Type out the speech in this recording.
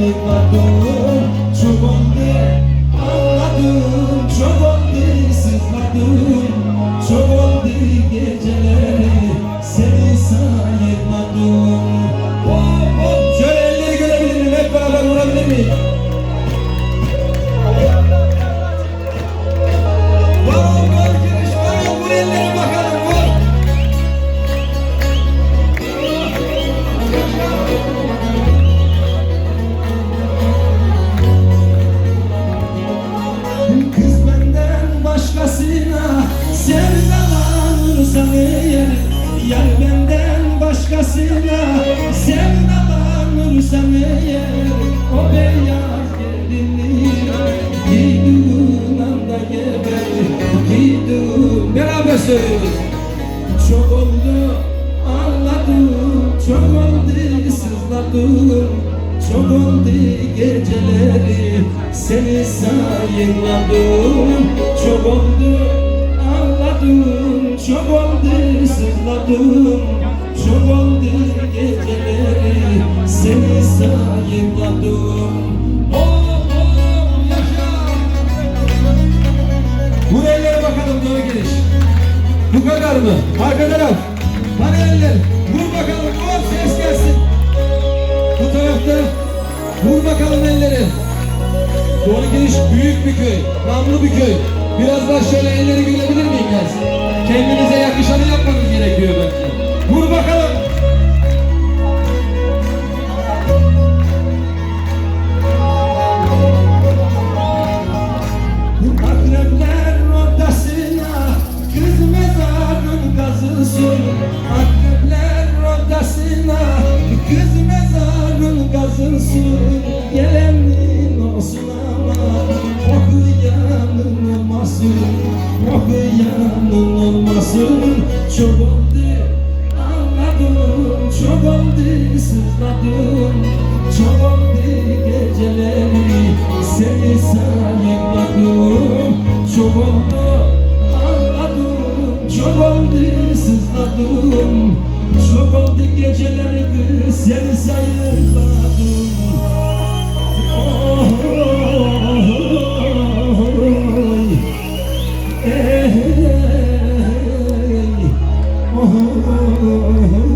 Ay, Padre, söylüyoruz Çok oldu ağladım Çok oldu sızladım. Çok oldu geceleri Seni sayıkladım. Çok oldu ağladım Çok oldu sızladım. Çok oldu geceleri Seni sayıkladım bu kadar mı? Arka taraf. Vur bakalım. Hop ses gelsin. Bu tarafta. Vur bakalım elleri. Doğru giriş büyük bir köy. Namlı bir köy. Biraz daha şöyle elleri görebilir miyim? Kendinize kazısın Akrepler rotasına Kız mezarın kazısın Gelenin olsun ama Okuyanın olmasın Okuyanın olmasın Çok oldu Ağladım Çok oldu sızladım. Çok oldu geceleri Seni sayıkladım Çok oldu seni oh, oh, oh, oh, oh, oh.